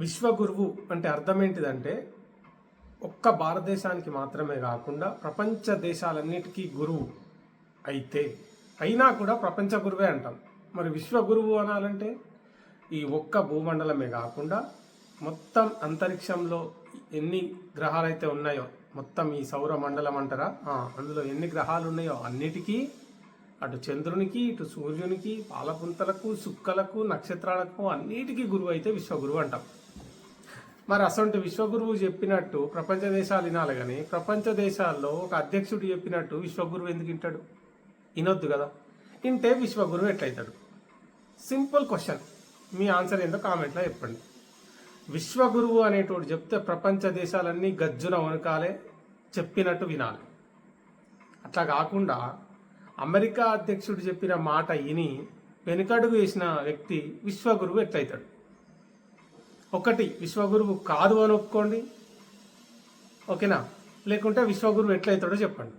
విశ్వగురువు అంటే అర్థం ఏంటిదంటే ఒక్క భారతదేశానికి మాత్రమే కాకుండా ప్రపంచ దేశాలన్నిటికీ గురువు అయితే అయినా కూడా ప్రపంచ గురువే అంటాం. మరి విశ్వగురువు అనాలంటే ఈ ఒక్క భూమండలమే కాకుండా మొత్తం అంతరిక్షంలో ఎన్ని గ్రహాలు అయితే ఉన్నాయో మొత్తం ఈ సౌర మండలం అంటారా? అందులో ఎన్ని గ్రహాలు ఉన్నాయో అన్నిటికీ అటు చంద్రునికి ఇటు సూర్యునికి పాలపుంతలకు సుక్కలకు నక్షత్రాలకు అన్నిటికీ గురువు అయితే విశ్వగురువు అంటాం. మరి అసొంటి విశ్వగురువు చెప్పినట్టు ప్రపంచ దేశాలు వినాలి కానీ ప్రపంచ దేశాల్లో ఒక అధ్యక్షుడు చెప్పినట్టు విశ్వగురువు ఎందుకు వింటాడు? వినొద్దు కదా. వింటే విశ్వగురువు ఎట్లయితాడు? Simple question. మీ ఆన్సర్ ఏందో కామెంట్లో చెప్పండి. విశ్వగురువు అనేటోడు చెప్తే ప్రపంచ దేశాలన్నీ గజ్జున వనకాలే చెప్పినట్టు వినాలి. అట్లా కాకుండా అమెరికా అధ్యక్షుడు చెప్పిన మాట విని వెనుకడుగు వేసిన వ్యక్తి విశ్వగురువు ఎట్లయితాడు? ఒకటి విశ్వగురువు కాదు అని ఒప్పుకోండి. ఓకేనా? లేకుంటే విశ్వగురువు ఎట్లయితాడో చెప్పండి.